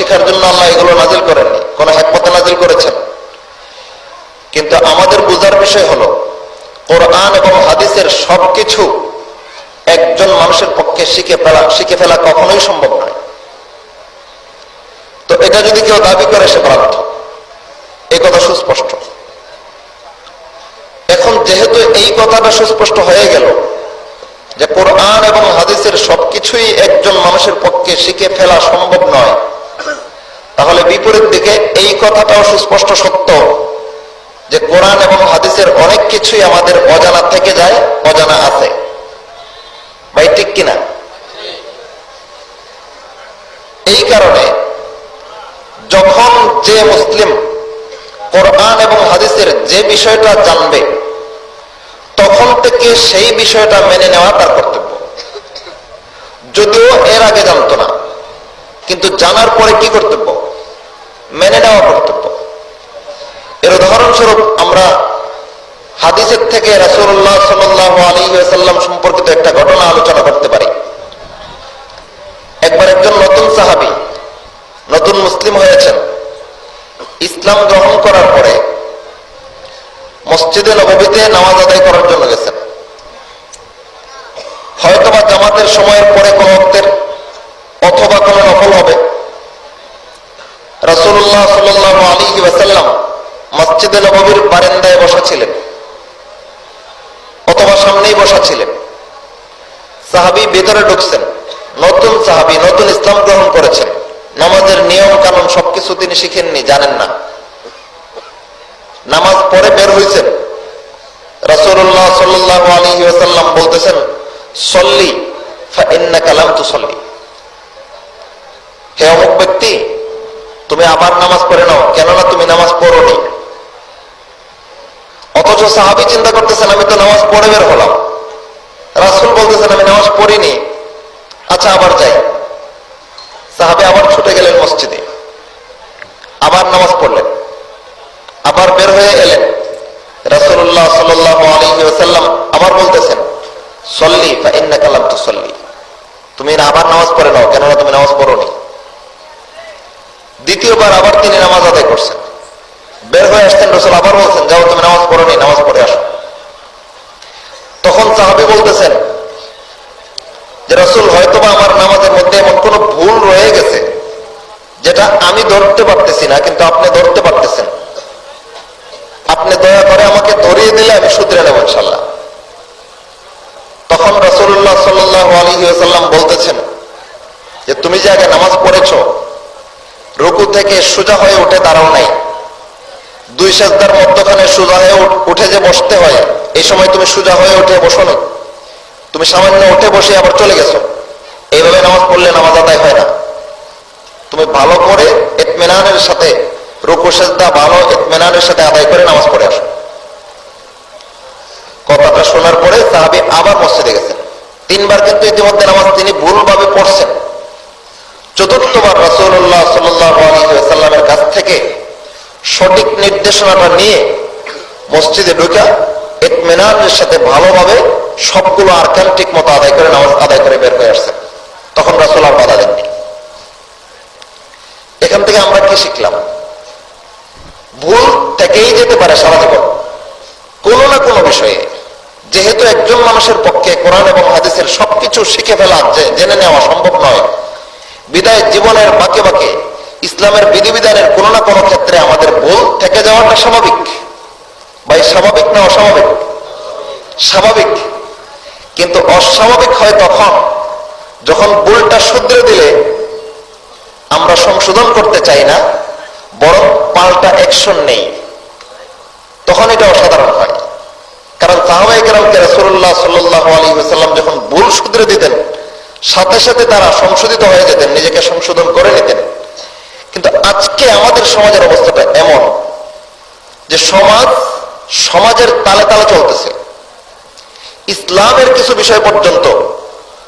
শিখার জন্য আল্লাহ এগুলো নাজিল করেননি। কোন একমতে নাজিল করেছেন? কিন্তু আমাদের বোঝার বিষয় হলো, কোরআন এবং হাদিসের সবকিছু একজন মানুষের পক্ষে শিখে ফেলা শিখে ফেলা কখনোই সম্ভব নয়। তো এটা যদি কেউ দাবি করে, সে বাধ্য এই কথা সুস্পষ্ট। এখন যেহেতু এই কথাটা সুস্পষ্ট হয়ে গেল, যে কোরআন এবং হাদিসের সবকিছুই একজন মানুষের পক্ষে শিখে ফেলা সম্ভব নয় বিপরীত দিকে এই কথাটাও সুস্পষ্ট সত্য যে কোরআন এবং হাদিসের অনেক কিছুই আমাদের অজানা থেকে যায়, অজানা আছে। ভাই, ঠিক কিনা? এই কারণে যখন যে মুসলিম কোরআন এবং হাদিসের যে বিষয়টা জানবে, তখন থেকে সেই বিষয়টা মেনে নেওয়া তার কর্তব্য। যদিও এর আগে জানতো না, কিন্তু জানার পরে কি কর্তব্য? মেনে নেওয়া কর্তব্য। এর উদাহরণস্বরূপ আমরা হাদিসের থেকে রাসুল্লাহ সাল্লাহ আলী সাল্লাম সম্পর্কিত একটা ঘটনা আলোচনা করতে পারি। একবার একজন নতুন সাহাবি, নতুন মুসলিম হয়েছেন। ইসলাম গ্রহণ করার পরে মসজিদে নবীতে নামাজ আদায় করার জন্য গেছেন। হয়তোবা জামাতের সময়ের পরে কোন অথবা কোনো নফল হবে রসুল্লাহ সাল্লাহ আলী ওয়াসাল্লাম মসজিদে নবীর বারেন্দায় বসা ছিলেন অথবা সামনেই বসা ছিলেন সাহাবি ভেতরে ঢুকছেন। নতুন সাহাবি, নতুন ইসলাম গ্রহণ করেছেন। নামাজের নিয়ম কানুন সবকিছু তিনি শিখেননি, জানেন না। নামাজ পরে বের হয়েছেন রসুল্লাহ সাল্লাহ আলী ওয়াসাল্লাম বলতেছেন, সল্লি কালাম তু সল্লি হে অমুক ব্যক্তি, তুমি আবার নামাজ পড়ে নাও। কেননা তুমি নামাজ পড়োনি। অথচ সাহাবি চিন্তা করতেছেন, আমি তো নামাজ পড়ে বের হলাম। রাসুল বলতেছেন, আমি নামাজ পড়িনি। আচ্ছা আবার যাই। সাহাবি আবার ছুটে গেলেন মসজিদে। আবার নামাজ পড়লেন। আবার বের হয়ে এলেন। রাসুল্লাহ সাল্লাহ আলহিসাল্লাম আবার বলতেছেন, সল্লি ইন্না কালাম তু সল্লি তুমি আবার নামাজ পড়ে নাও, কেননা তুমি নামাজ পড়োনি। দ্বিতীয়বার আবার তিনি নামাজ আদায় করছেন বের হয়ে আসছেন রসুল আবার বলছেন, যাও তুমি নামাজ পড়োনি নামাজ পড়ে আসো। তখন সাহাবি বলতেছেন যে, রসুল, হয়তোবা আমার নামাজের মধ্যে এমন কোন ভুল রয়ে গেছে, যেটা আমি ধরতে পারতেছি না, কিন্তু আপনি ধরতে পারতেছেন। আপনি দয়া করে আমাকে ধরিয়ে দিলে আমি শুধরে নেব ইনশাল্লাহ তখন রসুল্লাহ সাল্লাম বলতেছেন যে, তুমি যে আগে নামাজ পড়েছ, রুকু থেকে সোজা হয়ে উঠে দাঁড়াও নাই। দুই সেজদার মধ্যখানে সোজা হয়ে উঠে যে বসতে হয়, এই সময় তুমি সোজা হয়ে উঠে বসো নি। তুমি সামান্য উঠে বসে আবার চলে গেছো। এইভাবে নামাজ পড়লে নামাজ আদায় হয় না। তুমি ভালো করে এতমেনানের সাথে রুকু, সেজদা, ভালো এতমেনানের সাথে আদায় করে নামাজ পড়ে আসো। কথাটা শোনার পরে সাহাবি আবার মসজিদে গেছেন। তিনবার কিন্তু ইতিমধ্যে নামাজ তিনি ভুলভাবে পড়ছেন। চতুর্থবার রসুল্লাহ সাল্লাহ সাল্লামের কাছ থেকে সঠিক নির্দেশনাটা নিয়ে মসজিদে ঢুকা এতমেনানের সাথে ভালোভাবে সবগুলো আরকান ঠিক মতো আদায় করে, নামাজ আদায় করে বের হয়ে আসছেন তখন রাসুল আর বাধা দেননি। এখান থেকে আমরা কি শিখলাম? ভুল থেকেই যেতে পারে সারা জীবন। কোনো না কোনো বিষয়ে যেহেতু একজন মানুষের পক্ষে কোরআন এবং হাদিসের সবকিছু শিখে ফেলা জেনে নেওয়া সম্ভব নয়, বিদায় জীবনের বাকে বাকে ইসলামের বিধিবিধানের কোনো না কোনো ক্ষেত্রে আমাদের ভুল থেকে যাওয়াটা স্বাভাবিক। ভাই, স্বাভাবিক না অস্বাভাবিক? স্বাভাবিক। কিন্তু অস্বাভাবিক হয় তখন যখন ভুলটা শুধরে দিলে আমরা সংশোধন করতে চাই না, বরং পাল্টা অ্যাকশন নেই। তখন এটা অসাধারণ হয়। কারণ সাহাবাই কেরামকে রসুল্লাহ সাল্লাহ আলী সাল্লাম যখন ভুল শুধরে দিতেন, সাথে সাথে তারা সংশোধিত হয়ে যেতেন, নিজেকে সংশোধন করে নিতেন। কিন্তু আজকে আমাদের সমাজের অবস্থাটা এমন যে সমাজ, সমাজের তালে তালে চলতেছে। ইসলামের কিছু বিষয় পর্যন্ত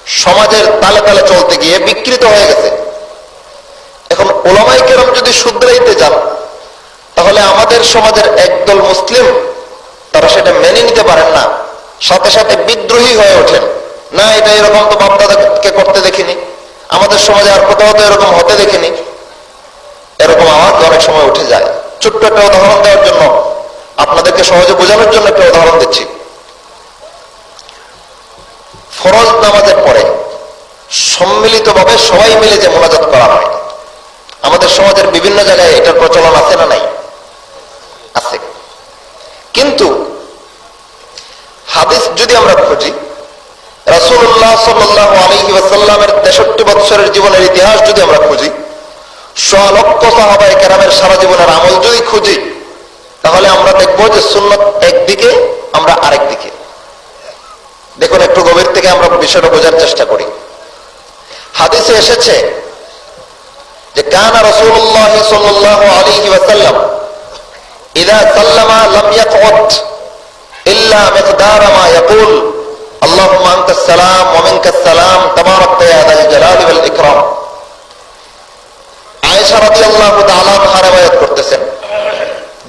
সমাজের তালে তালে চলতে গিয়ে বিকৃত হয়ে গেছে। এখন ওলামাই কেরম যদি শুধরাইতে যান, তাহলে আমাদের সমাজের একদল মুসলিম, তারা সেটা মেনে নিতে পারেন না। সাথে সাথে বিদ্রোহী হয়ে ওঠেন। না, এটা এরকম তো বাপদাদাকে করতে দেখিনি। আমাদের সমাজে আর কোথাও তো এরকম হতে দেখিনি। ছোট্ট একটা উদাহরণ দেওয়ার জন্য আপনাদেরকে সহজে বোঝানোর জন্য একটা উদাহরণ দিচ্ছি। ফরজ নামাজের পরে সম্মিলিতভাবে সবাই মিলে যে মোনাজাত করা হয়, আমাদের সমাজের বিভিন্ন জায়গায় এটার প্রচলন আছে না নাই? আছে। কিন্তু হাদিস যদি আমরা খুঁজি, রাসূলুল্লাহ সাল্লাল্লাহু আলাইহি ওয়াসাল্লামের 63 বছরের জীবনের ইতিহাস যদি আমরা খুঁজি স্বলক্ষ কেরামের সারা জীবনের আমল যদি খুঁজি, তাহলে আমরা দেখব যে সুন্নত একদিকে, আমরা আরেক দিকে। দেখুন, একটু গভীর থেকে আমরা বিষয়টা বোঝার চেষ্টা করি। হাদিসে এসেছে যে, কানা রসুল্লাহ আলী সালাম ওয়া মিনকাস ইকরাম।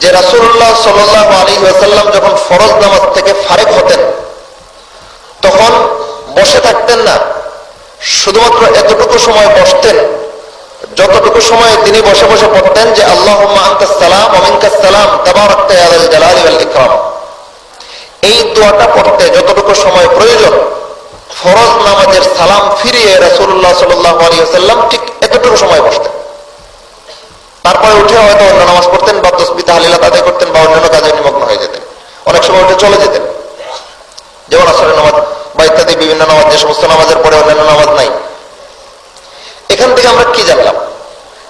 যে রাসূলুল্লাহ সাল্লাল্লাহু আলাইহি ওয়াসাল্লাম যখন ফরজ নামাজ থেকে ফারেক হতেন, তখন বসে থাকতেন না। শুধুমাত্র এতটুকু সময় বসতেন, যতটুকু সময় তিনি বসে বসে পড়তেন যে আল্লাহ সালাম সালাম জালালি ওয়াল ইকরাম। এই দোয়াটা পড়তে যতটুকু সময় প্রয়োজন, ফরজ নামাজের সালাম ফিরিয়ে রাসূলুল্লাহ সাল্লাল্লাহু আলাইহি ওয়াসাল্লাম ঠিক এতটুকু সময় বসতেন। তারপরে উঠে হয়তো অন্য নামাজ পড়তেন বা তসবি তাহলিলা আদায় করতেন বা অন্যান্য কাজে নিমগ্ন হয়ে যেতেন। অনেক সময় উঠে চলে যেতেন। যেমন আসরের নামাজ বা ইত্যাদি বিভিন্ন নামাজ, যে সমস্ত নামাজের পরে অন্যান্য নামাজ নাই। এখান থেকে আমরা কি জানলাম?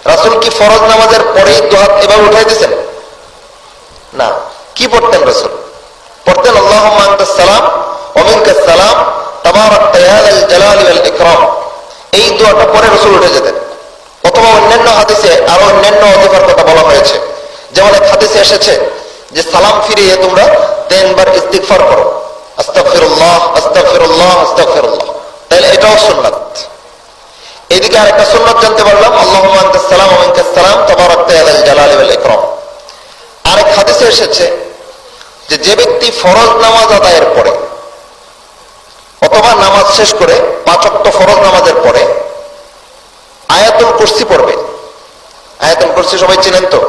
রাসুল কি ফরজ নামাজের পরেই দোহাত এভাবে উঠাই দিয়েছেন না। কি পড়তেন রসুল? পড়তেন আল্লাহ সালাম অমিনকা সালাম ইকরাম। এই দোয়াটা পরে রসুল উঠে যেতেন। অথবা অন্যান্য হাদিসে আরও অন্যান্য অধিকার কথা বলা হয়েছে। যেমন এক হাদিসে এসেছে যে, সালাম ফিরিয়ে তোমরা তিনবার ইস্তিগফার করো। আরেক এসেছে যে ব্যক্তি ফরজ নামাজ আদায়ের পরে অথবা নামাজ শেষ করে পাঁচ ফরজ নামাজের পরে আয়াতুল কুরসি পড়বে। আয়াতুল কুরসি সবাই চিনেন তো?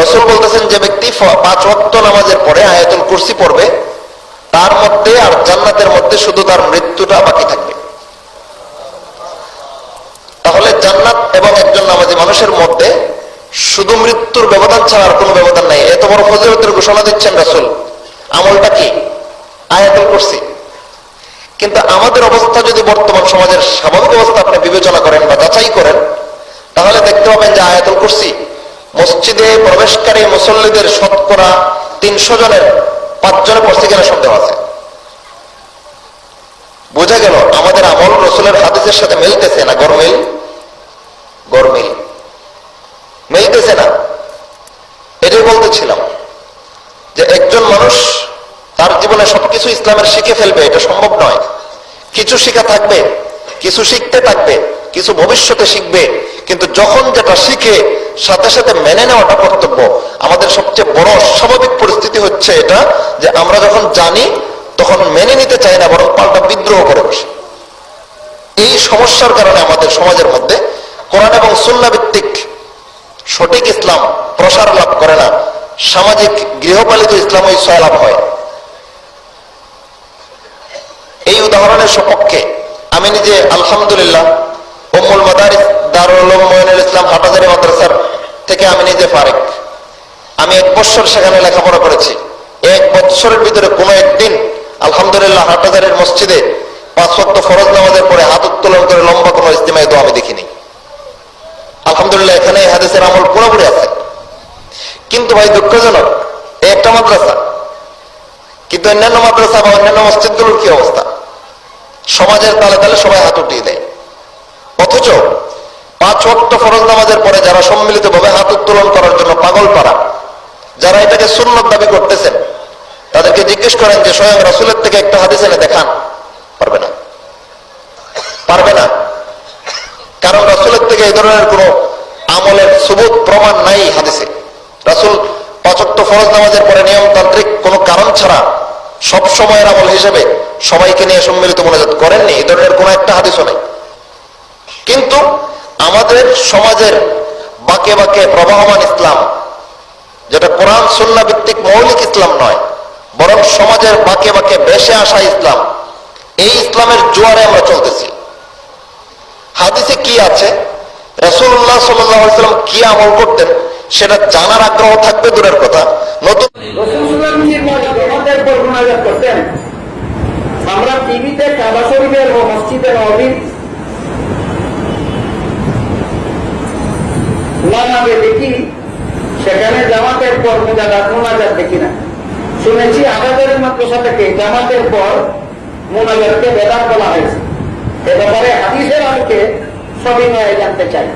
রসুল বলতেছেন যে ব্যক্তি পাঁচ ওয়াক্ত নামাজের পরে আয়াতুল কুরসি পড়বে, তার মধ্যে আর জান্নাতের মধ্যে শুধু তার মৃত্যুটা বাকি থাকবে। তাহলে জান্নাত এবং একজন নামাজি মানুষের মধ্যে শুধু মৃত্যুর ব্যবধান ছাড়া আর কোনো ব্যবধান নাই। এত বড় ফজিলতের ঘোষণা দিচ্ছেন রাসুল। আমলটা কি? আয়াতুল কুরসি। কিন্তু আমাদের অবস্থা যদি বর্তমান সমাজের স্বাভাবিক অবস্থা আপনি বিবেচনা করেন বা যাচাই করেন, তাহলে দেখতে পাবেন যে আয়াতুল কুরসি, মসজিদে প্রবেশকারী মুসল্লিদের শতকরা তিনশো জনের পাঁচজনে পড়ছে কিনা সন্দেহ আছে। বোঝা গেল, আমাদের আমল রসুলের হাদিসের সাথে মিলতেছে না গরমিল মিলতেছে না এটাই বলতেছিলাম যে একজন মানুষ জীবনে সবকিছু ইসলামের শিখে ফেলবে, এটা সম্ভব নয়। কিছু শিখা থাকবে, কিছু শিখতে থাকবে, কিছু ভবিষ্যতে শিখবে, কিন্তু যখন যেটা শিখে, সাথে সাথে মেনে নেওয়াটা কর্তব্য। আমাদের সবচেয়ে বড় স্বাভাবিক পরিস্থিতি হচ্ছে এটা, যে আমরা যখন জানি, তখন মেনে নিতে চাই না, বরং পাল্টা বিদ্রোহ করে বসে। এই সমস্যার কারণে আমাদের সমাজের মধ্যে কোরআন এবং সুন্না ভিত্তিক সঠিক ইসলাম প্রসার লাভ করে না। সামাজিক গৃহপালিত ইসলামই সয়লাভ হয়। এই উদাহরণের সপক্ষে আমি নিজে, আলহামদুলিল্লাহ, উম্মুল মাদারিস দারুল মঈনুল ইসলাম হাটাজারি মাদ্রাসার থেকে আমি নিজে ফারেক। আমি এক বছর সেখানে লেখাপড়া করেছি। এক বছরের ভিতরে কোনো একদিন, আলহামদুলিল্লাহ হাটাজারির মসজিদে পাঁচ ওয়াক্ত ফরজ নামাজের পরে হাত উত্তোলন করে লম্বা কোনো ইস্তেমায় তো আমি দেখিনি। আলহামদুলিল্লাহ, এখানে হাদিসের আমল পুরোপুরি আছে। কিন্তু ভাই, দুঃখজনক, একটা মাদ্রাসা কিন্তু অন্যান্য মাদ্রাসা বা অন্যান্য মসজিদগুলোর কি অবস্থা? সমাজের তালে তালে সবাই হাত উঠিয়ে দেয়। অথচ পাঁচ ওয়াক্ত ফরজ নামাজের পরে যারা সম্মিলিত ভাবে হাত উত্তোলন করার জন্য পাগল পারা, যারা এটাকে সুন্নত দাবি করতেছেন, তাদেরকে জিজ্ঞেস করেন যে, স্বয়ং রাসুলের থেকে একটা হাদিস এনে দেখান। পারবে না। পারবে না। কারণ রাসুলের থেকে এই ধরনের কোন আমলের সুবুত প্রমাণ নাই হাদিসে। রাসুল পাঁচ পাঁচক্ত ফরজ নামাজের পরে নিয়মতান্ত্রিক কোনো কারণ ছাড়া সব সময়ের আমল হিসেবে সবাইকে নিয়ে সম্মিলিত মনোজাত করেননি, এই ধরনের কোনো একটা হাদিসও নেই। কিন্তু আমাদের সমাজের বাকে বাকে প্রবাহমান ইসলাম, যেটা কোরআন, সুন্না ভিত্তিক মৌলিক ইসলাম নয়, বরং সমাজের বাকে বাকে বেশে আসা ইসলাম, এই ইসলামের জোয়ারে আমরা চলতেছি। হাদিসে কি আছে? রসুল্লাহ সাল্লাম কি আমল করতেন, সেটা জানার আগ্রহ থাকবে দূরের কথা। নতুন আমাদের উপর মোনাজাত করতেন। আমরা টিভিতে কাবা শরীফের ও মসজিদে নবীর নামাজে দেখি, সেখানে জামাতের পর মোনাজাত মোনাজাত দেখি না। শুনেছি আমাদের মাদ্রাসা থেকে জামাতের পর মোনাজাতকে বেদাত বলা হয়েছে। এ ব্যাপারে হাদিসের আলোকে সবিনয়ে জানতে চাই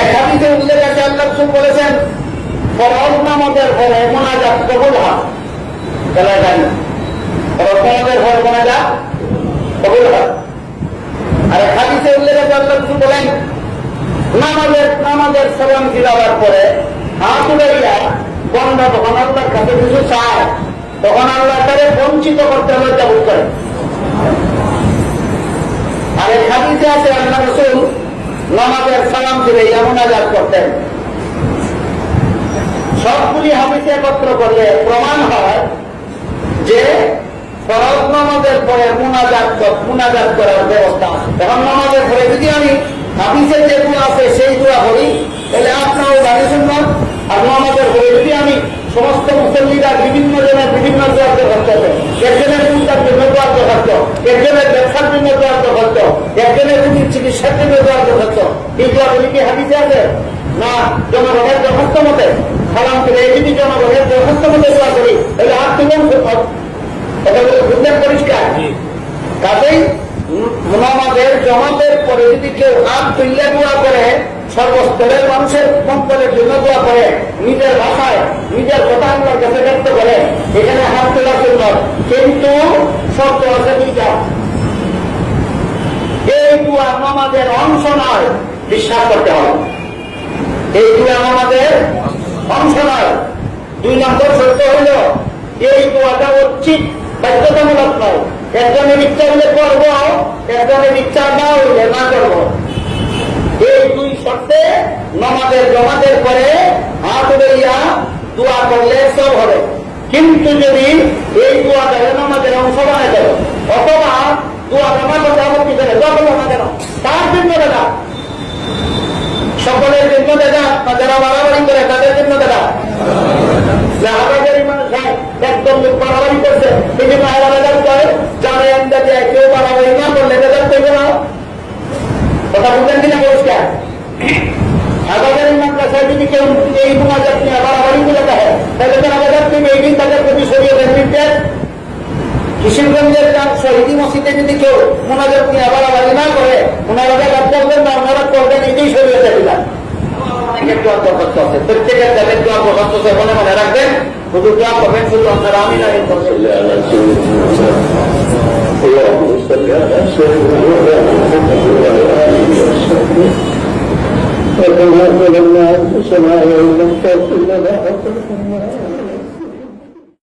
এক হাদিসে উল্লেখ আছে, আল্লাহ বলেছেন ফরজ নামাজের পরে মোনাজাত কবুল হয়। তাহলে জানি ফরজ নামাজের পরে মোনাজাত কবুল হয়। আর হাদিসে উল্লেখ আল্লাহ রসুল বলেন, নামাজের নামাজের সালাম দিলাবার পরে হাত উড়াইয়া বন্ধ তখন আল্লাহর কাছে কিছু চায়, তখন আল্লাহ তারে বঞ্চিত করতে লজ্জা বোধ করে। আর হাদিসে আছে, আল্লাহ রসুল নামাজের সালাম এমন আজাদ করতেন। সবগুলি হাদিসে একত্র করলে প্রমাণ হয় যে ফরজ নামাজের পরে মুনাজাত মুনাজাত করার ব্যবস্থা এখন নামাজের পরে যদি আমি হাদিসের যে দোয়া আছে, সেই দোয়া করি, তাহলে আপনারও জানি শুনবেন। আর নামাজের পরে যদি আমি সমস্ত মুসল্লিরা বিভিন্ন জনের বিভিন্ন দোয়ার দরখাস্ত একজনের চিন্তার জন্য দোয়ার দরখাস্ত, একজনের ব্যবসার জন্য দোয়ার দরখাস্ত, একজনের চিকিৎসার জন্য দোয়ার দরখাস্ত। এই দোয়াগুলি কি হাদিসে আছে? না জনগণের দরখাস্ত মতে। সালাম করে যদি জনগণের দরখাস্ত মতে দোয়া করি তাহলে আর বলে বুঝলেন পরিষ্কার। কাজেই মোহাম্মদের জমাতের পরে যদি কেউ হাত তুললে দোয়া করে সর্বস্তরের মানুষের মঙ্গলের জন্য দোয়া করে নিজের ভাষায় নিজের কথা আল্লাহর কাছে ব্যক্ত করে এখানে হাত তোলার জন্য কিন্তু শব্দ আছে দুইটা। এই দোয়া আমাদের অংশ নয় বিশ্বাস করতে হবে। এই দোয়া আমাদের অংশ নয়। দুই নম্বর সত্য হইল এই দোয়াটা উচিত, বাধ্যতামূলক নয়। একজনের ইচ্ছা হলে করব একজনের ইচ্ছা না হইলে না করব। এই দুই শর্তে নমাজের জমাতের পরে হাত উড়াইয়া দোয়া করলে সব হবে। কিন্তু যদি এই দোয়াটা নমাজের অংশ বানায় দেয়, অথবা দোয়া নামাজ যাবতীয় দেবে দোয়া করব না তার জন্য সকলের জন্য দেনা বা যারা বাড়াবাড়ি করে, তাদের জন্য হয়, একদম লোক বাড়াবাড়ি করছে। এই জন্য আলাদা করে যারা না না নির্দেশ কিশোরগঞ্জের শহীদি মসজিদে যদি কেউ মোনাজাত নিয়ে বাড়াবাড়ি না করে, ওনারা করবেন না, ওনারা করবেন এটাই সরিয়ে দেবেন অনেকের দোয়া দরখাস্ত আছে প্রত্যেকের যাদের দোয়া দরখাস্ত আছে মনে মনে রাখবেন শুধু দোয়া করবেন শুধু আপনারা আমি না এই করবেন اللهم صل على سيدنا محمد وعلى اله وصحبه وكما ظلمنا انفسنا وان لم تغفر لنا وترحمنا